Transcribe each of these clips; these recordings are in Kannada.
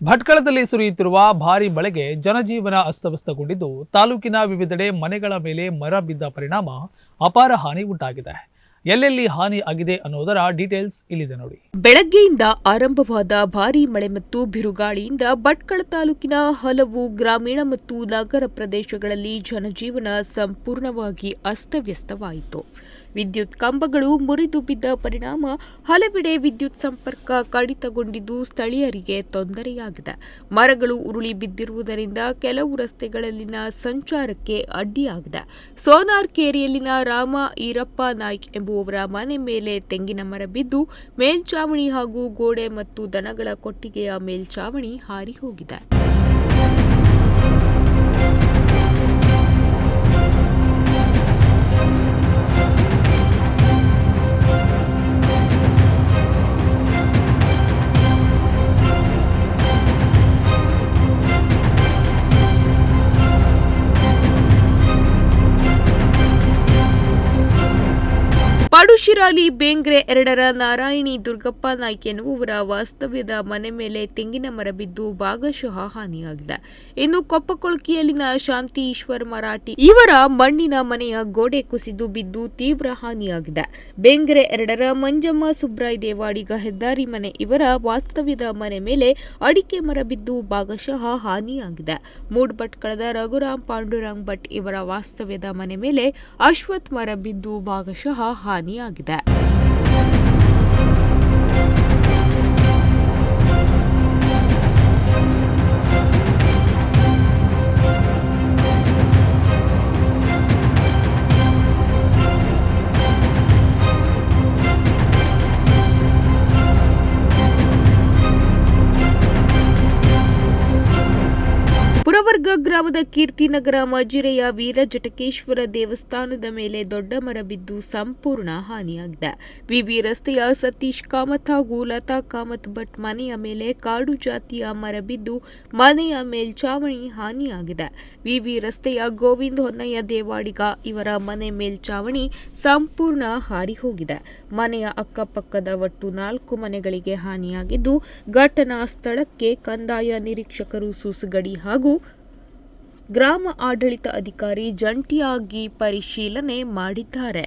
ಭಟ್ಕಳದಲ್ಲಿ ಸುರಿಯುತ್ತಿರುವ ಭಾರಿ ಮಳೆಗೆ ಜನಜೀವನ ಅಸ್ತವ್ಯಸ್ತಗೊಂಡಿದ್ದು ತಾಲೂಕಿನ ವಿವಿಧೆಡೆ ಮನೆಗಳ ಮೇಲೆ ಮರ ಬಿದ್ದ ಪರಿಣಾಮ ಅಪಾರ ಹಾನಿ ಉಂಟಾಗಿದೆ. ಎಲ್ಲೆಲ್ಲಿ ಹಾನಿ ಆಗಿದೆ ಅನ್ನೋದರ ಡೀಟೇಲ್ಸ್ ಇಲ್ಲಿದೆ ನೋಡಿ. ಬೆಳಗ್ಗೆಯಿಂದ ಆರಂಭವಾದ ಭಾರೀ ಮಳೆ ಮತ್ತು ಬಿರುಗಾಳಿಯಿಂದ ಭಟ್ಕಳ ತಾಲೂಕಿನ ಹಲವು ಗ್ರಾಮೀಣ ಮತ್ತು ನಗರ ಪ್ರದೇಶಗಳಲ್ಲಿ ಜನಜೀವನ ಸಂಪೂರ್ಣವಾಗಿ ಅಸ್ತವ್ಯಸ್ತವಾಯಿತು. ವಿದ್ಯುತ್ ಕಂಬಗಳು ಮುರಿದು ಬಿದ್ದ ಪರಿಣಾಮ ಹಲವೆಡೆ ವಿದ್ಯುತ್ ಸಂಪರ್ಕ ಕಡಿತಗೊಂಡಿದ್ದು ಸ್ಥಳೀಯರಿಗೆ ತೊಂದರೆಯಾಗಿದೆ. ಮರಗಳು ಉರುಳಿ ಬಿದ್ದಿರುವುದರಿಂದ ಕೆಲವು ರಸ್ತೆಗಳಲ್ಲಿನ ಸಂಚಾರಕ್ಕೆ ಅಡ್ಡಿಯಾಗಿದೆ. ಸೋನಾರ್ ಕೇರಿಯಲ್ಲಿನ ರಾಮ ಈರಪ್ಪ ನಾಯ್ಕ್ ಎಂಬುವವರ ಮನೆ ಮೇಲೆ ತೆಂಗಿನ ಮರ ಬಿದ್ದು ಮೇಲ್ಚಾವಣಿ ಹಾಗೂ ಗೋಡೆ ಮತ್ತು ದನಗಳ ಕೊಟ್ಟಿಗೆಯ ಮೇಲ್ಚಾವಣಿ ಹಾರಿ ಹೋಗಿದೆ. ಪಡುಶಿರಾಲಿ ಬೇಂಗ್ರೆ ಎರಡರ ನಾರಾಯಣಿ ದುರ್ಗಪ್ಪ ನಾಯ್ಕ ಎನ್ನುವವರ ವಾಸ್ತವ್ಯದ ಮನೆ ಮೇಲೆ ತೆಂಗಿನ ಮರ ಬಿದ್ದು ಭಾಗಶಃ ಹಾನಿಯಾಗಿದೆ. ಇನ್ನು ಕೊಪ್ಪಕೊಳಕಿಯಲ್ಲಿನ ಶಾಂತಿ ಈಶ್ವರ್ ಮರಾಠಿ ಇವರ ಮಣ್ಣಿನ ಮನೆಯ ಗೋಡೆ ಕುಸಿದು ಬಿದ್ದು ತೀವ್ರ ಹಾನಿಯಾಗಿದೆ. ಬೇಂಗ್ರೆ ಎರಡರ ಮಂಜಮ್ಮ ಸುಬ್ರಾಯ್ ದೇವಾಡಿಗ ಹೆದ್ದಾರಿ ಮನೆ ಇವರ ವಾಸ್ತವ್ಯದ ಮನೆ ಮೇಲೆ ಅಡಿಕೆ ಮರ ಬಿದ್ದು ಭಾಗಶಃ ಹಾನಿಯಾಗಿದೆ. ಮೂಡ್ಭಟ್ಕಳದ ರಘುರಾಮ್ ಪಾಂಡುರಂಗ್ ಭಟ್ ಇವರ ವಾಸ್ತವ್ಯದ ಮನೆ ಮೇಲೆ ಅಶ್ವಥ್ ಮರ ಬಿದ್ದು ಭಾಗಶಃ ಹಾನಿಯಾಗಿದೆ. ಪುರವರ್ಗ ಗ್ರಾಮದ ಕೀರ್ತಿನಗರ ಮಜಿರೆಯ ವೀರ ಜಟಕೇಶ್ವರ ದೇವಸ್ಥಾನದ ಮೇಲೆ ದೊಡ್ಡ ಮರ ಬಿದ್ದು ಸಂಪೂರ್ಣ ಹಾನಿಯಾಗಿದೆ. ವಿವಿ ರಸ್ತೆಯ ಸತೀಶ್ ಕಾಮತ್ ಹಾಗೂ ಲತಾ ಕಾಮತ್ ಭಟ್ ಮನೆಯ ಮೇಲೆ ಕಾಡು ಜಾತಿಯ ಮರ ಬಿದ್ದು ಮನೆಯ ಮೇಲ್ಚಾವಣಿ ಹಾನಿಯಾಗಿದೆ. ವಿವಿ ರಸ್ತೆಯ ಗೋವಿಂದ ಹೊನ್ನಯ್ಯ ದೇವಾಡಿಗ ಇವರ ಮನೆ ಮೇಲ್ಚಾವಣಿ ಸಂಪೂರ್ಣ ಹಾರಿ ಹೋಗಿದೆ. ಮನೆಯ ಅಕ್ಕಪಕ್ಕದ ಒಟ್ಟು ನಾಲ್ಕು ಮನೆಗಳಿಗೆ ಹಾನಿಯಾಗಿದ್ದು ಘಟನಾ ಸ್ಥಳಕ್ಕೆ ಕಂದಾಯ ನಿರೀಕ್ಷಕರು ಸೂಸುಗಡಿ ಹಾಗೂ ಗ್ರಾಮ ಆಡಳಿತ ಅಧಿಕಾರಿ ಜಂಟಿಯಾಗಿ ಪರಿಶೀಲನೆ ಮಾಡಿದ್ದಾರೆ.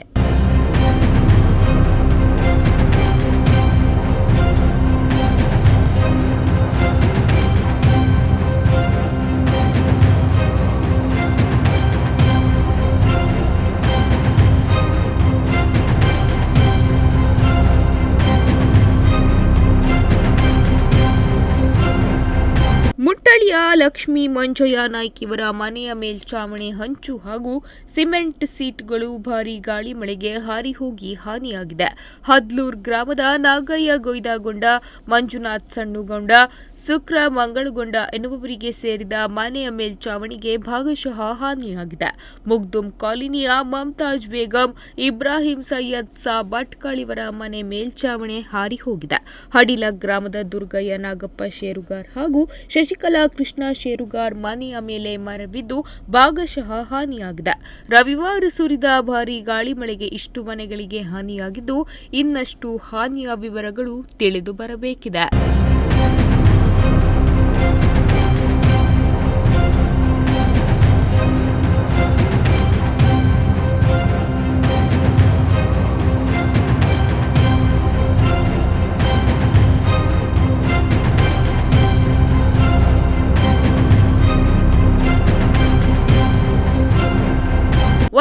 ಮುಟ್ಟಳಿಯ ಲಕ್ಷ್ಮೀ ಮಂಜಯ್ಯ ನಾಯ್ಕ ಇವರ ಮನೆಯ ಮೇಲ್ಛಾವಣಿ ಹಂಚು ಹಾಗೂ ಸಿಮೆಂಟ್ ಸೀಟ್ಗಳು ಭಾರಿ ಗಾಳಿ ಮಳೆಗೆ ಹಾರಿ ಹೋಗಿ ಹಾನಿಯಾಗಿದೆ. ಹದ್ಲೂರ್ ಗ್ರಾಮದ ನಾಗಯ್ಯ ಗೊಯ್ದಗೊಂಡ, ಮಂಜುನಾಥ್ ಸಣ್ಣುಗೊಂಡ ಸುಕ್ರ ಮಂಗಳಗೊಂಡ ಎನ್ನುವವರಿಗೆ ಸೇರಿದ ಮನೆಯ ಮೇಲ್ಛಾವಣಿಗೆ ಭಾಗಶಃ ಹಾನಿಯಾಗಿದೆ. ಮುಗ್ದುಂ ಕಾಲೋನಿಯ ಮಮತಾಜ್ ಬೇಗಂ, ಇಬ್ರಾಹಿಂ ಸೈಯದ್ ಸಾ ಭಟ್ಕಳ್ ಇವರ ಮನೆ ಮೇಲ್ಛಾವಣಿ ಹಾರಿ ಹೋಗಿದೆ. ಹಡಿಲ ಗ್ರಾಮದ ದುರ್ಗಯ್ಯ ನಾಗಪ್ಪ ಶೇರುಗಾರ್ ಹಾಗೂ ಶಶಿಕಲಾ ಕೃಷ್ಣ ಶೇರುಗಾರ್ ಮನೆಯ ಮೇಲೆ ಮರಬಿದ್ದು ಭಾಗಶಃ ಹಾನಿಯಾಗಿದೆ. ರವಿವಾರ ಸುರಿದ ಭಾರೀ ಗಾಳಿ ಮಳೆಗೆ ಇಷ್ಟು ಮನೆಗಳಿಗೆ ಹಾನಿಯಾಗಿದ್ದು ಇನ್ನಷ್ಟು ಹಾನಿಯ ವಿವರಗಳು ತಿಳಿದು ಬರಬೇಕಿದೆ.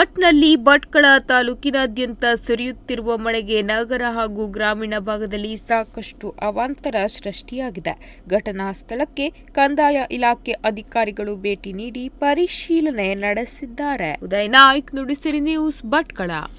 ಒಟ್ನಲ್ಲಿ ಭಟ್ಕಳ ತಾಲೂಕಿನಾದ್ಯಂತ ಸುರಿಯುತ್ತಿರುವ ಮಳೆಗೆ ನಗರ ಹಾಗೂ ಗ್ರಾಮೀಣ ಭಾಗದಲ್ಲಿ ಸಾಕಷ್ಟು ಅವಾಂತರ ಸೃಷ್ಟಿಯಾಗಿದೆ. ಘಟನಾ ಸ್ಥಳಕ್ಕೆ ಕಂದಾಯ ಇಲಾಖೆ ಅಧಿಕಾರಿಗಳು ಭೇಟಿ ನೀಡಿ ಪರಿಶೀಲನೆ ನಡೆಸಿದ್ದಾರೆ. ಉದಯ್ ನಾಯ್ಕ್, ನುಡಿಸಿರಿ ನ್ಯೂಸ್ ಭಟ್ಕಳ.